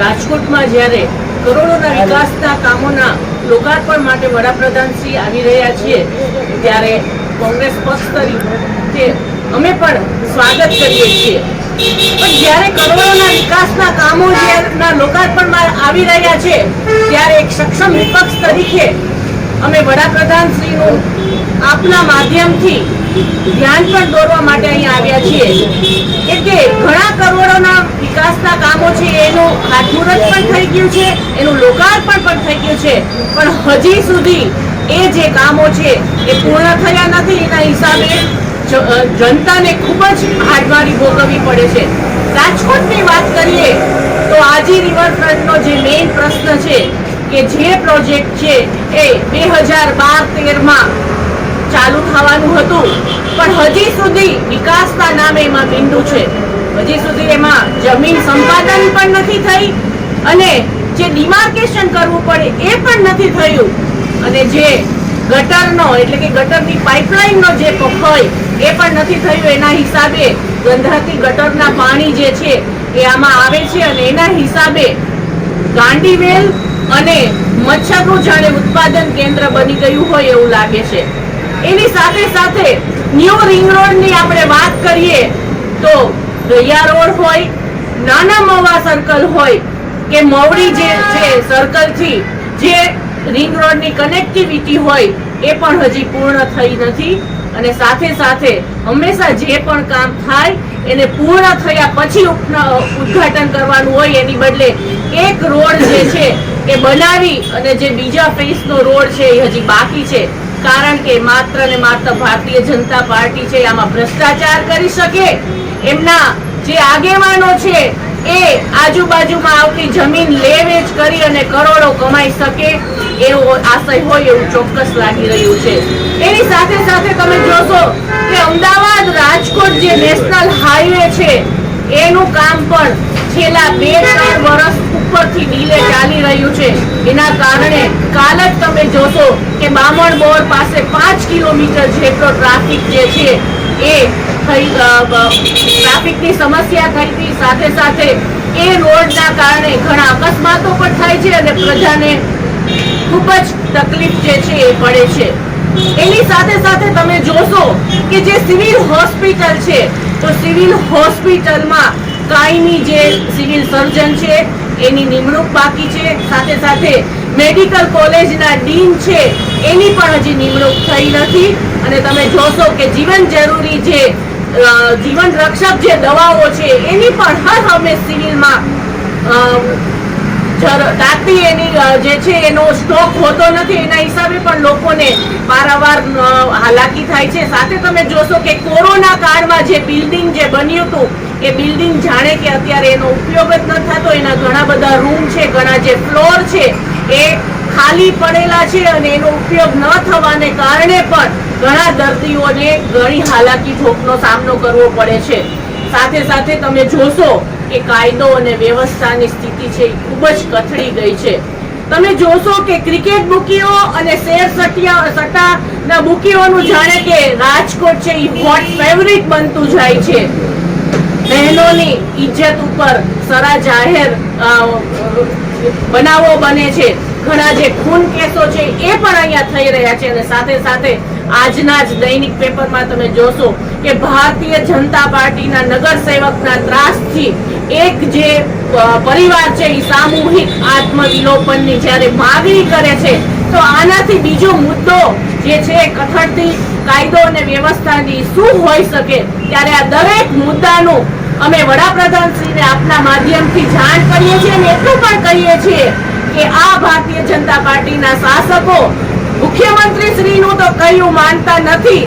રાજકોટમાં જ્યારે કરોડોના વિકાસના કામોના લોકાર્પણ માટે વડાપ્રધાન શ્રી આવી રહ્યા છીએ, ત્યારે કોંગ્રેસ પક્ષ તરીકે અમે પણ સ્વાગત કરીએ છીએ. પણ જ્યારે કરોડોના વિકાસના કામો જ્યારના લોકાર્પણમાં આવી રહ્યા છે, ત્યારે એક સક્ષમ વિપક્ષ તરીકે અમે વડાપ્રધાન શ્રીનું આપના માધ્યમથી ધ્યાન પણ દોરવા માટે અહીંયા આવ્યા છીએ. એટલે ઘણા કરોડોના વિકાસના કામો છે, એનું ખાતમુહૂર્ત પણ થઈ ગયું છે, એનું લોકાર્પણ પણ થઈ ગયું છે. પણ હજી સુધી એ જે કામો છે, એ પૂર્ણ થયા નથી. એના હિસાબે જનતાને ખૂબ જ હાડવારી ભોગવવી પડે છે. રાજકોટની વાત કરીએ, તો આજી રિવરફ્રન્ટનો જે મેઇન પ્રશ્ન છે કે જે પ્રોજેક્ટ છે, એ બે હજાર બાર તેરમાં ચાલુ થવાનું હતું. પણ હજી સુધી વિકાસના નામે એમાં બિંદુ છે. હજી સુધી એમાં જમીન સંપાદન પણ નથી થઈ અને જે ડિમાર્કેશન કરવું પડે એ પણ નથી થયું. અને જે ગટરનો એટલે કે ગટરની પાઇપલાઇનનો જે હોય એ પણ નથી થયું. એના હિસાબે ગંધાતી ગટરના પાણી જે છે એ આમાં આવે છે અને એના હિસાબે ગાંડીવેલ અને મચ્છરનું જાણે ઉત્પાદન કેન્દ્ર બની ગયું હોય એવું લાગે છે. એની સાથે સાથે ન્યૂ રિંગ રોડની આપણે વાત કરીએ તો દરિયા રોડ હોય, નાના મવા સર્કલ હોય, કે મવડી જે છે સર્કલથી જે રિંગ રોડની કનેક્ટિવિટી હોય, એ પણ હજી પૂર્ણ થઈ નથી. અને સાથે સાથે હંમેશા જે પણ કામ થાય, એને પૂર્ણ થયા પછી ઉદઘાટન ઉદ્ઘાટન કરવાનું હોય, એની બદલે એક રોડ જે છે, એ બનાવી અને જે બીજા ફેઝનો રોડ છે, એ હજી બાકી છે. કારણ કે માત્ર ને માત્ર ભારતીય જનતા પાર્ટી છે, આમાં ભ્રષ્ટાચાર કરી શકે. એમના જે આગેવાનો છે, એ આજુબાજુમાં આવતી જમીન લે વેચ કરી અને કરોડો કમાઈ શકે એવો આશય હોય એવું ચોક્કસ લાગી રહ્યું છે. એની સાથે સાથે તમે જોશો કે અમદાવાદ રાજકોટ જે નેશનલ હાઈવે છે, એનું કામ પણ છેલ્લા બે ત્રણ વર્ષ ઉપરથી ડીલે ચાલી રહ્યું છે. એના કારણે કાલ જ જોશો કે બામણ બોર પાસે પાંચ કિલોમીટર જેટલો ટ્રાફિક જે છે, એ ટ્રાફિકની સમસ્યા થઈ હતી સાથે સાથે એ રોડના કારણે ઘણા અકસ્માતો પણ થાય છે અને પ્રજાને ખૂબ જ તકલીફ જે છે, એ પડે છે. એની સાથે સાથે તમે જોશો કે જે સિવિલ હોસ્પિટલ છે, તો સિવિલ હોસ્પિટલમાં કાયમી જે સિવિલ સર્જન છે એની નિમણૂક બાકી છે. સાથે સાથે મેડિકલ કોલેજના ડીન છે. એની પણ હજી નિમણૂક થઈ નથી. અને તમે જોશો કે જીવન જરૂરી જે જીવન રક્ષક જે દવાઓ છે એની પણ હર હંમેશ સિવિલમાં અ, એની જે છે એનો સ્ટોક હોતો નથી. એના હિસાબે પણ લોકોને પારાવાર હાલાકી થાય છે. સાથે તમે જોશો કે કોરોના કાળમાં જે બિલ્ડિંગ જે બન્યું હતું એ બિલ્ડિંગ જાણે કે અત્યારે એનો ઉપયોગ જ ન થતો, એના ઘણા બધા રૂમ છે, ઘણા જે ફ્લોર છે, એ ખાલી પડેલા છે અને એનો ઉપયોગ ન થવાને કારણે પણ ઘણા દર્દીઓને ઘણી હાલાકી ઠોકનો સામનો કરવો પડે છે. સાથે સાથે તમે જોશો કે કાયદો અને વ્યવસ્થાની સ્થિતિ છે એ ખૂબ જ કથળી ગઈ છે. તમે જોશો કે ક્રિકેટ બુકીઓ અને શેર સટિયા, સટ્ટાના બુકીઓનું જાણે કે રાજકોટ છે એ વોટ ફેવરિટ બનતું જાય છે. બહેનોની ઇજ્જત ઉપર સરા જાહેર બનાવો બને છે. ઘણા જે ખૂન કેસો છે એ પણ અહીંયા થઈ રહ્યા છે અને સાથે સાથે આજના જ દૈનિક પેપરમાં તમે જોશો કે ભારતીય જનતા પાર્ટીના નગર સેવકના ત્રાસથી એક જે પરિવાર છે એ સામૂહિક આત્મવિલોપનની જ્યારે માગણી કરે છે, તો આનાથી બીજો મુદ્દો જે છે કથળતી કાયદો અને વ્યવસ્થાની શું હોઈ શકે? ત્યારે આ દરેક મુદ્દાનું અમે વડાપ્રધાન શ્રીને આપના માધ્યમથી જાણ કરીએ છીએ અને એટલું પણ કહીએ છીએ કે આ ભારતીય જનતા પાર્ટીના શાસકો મુખ્યમંત્રી શ્રીનું તો કહ્યું માનતા નથી.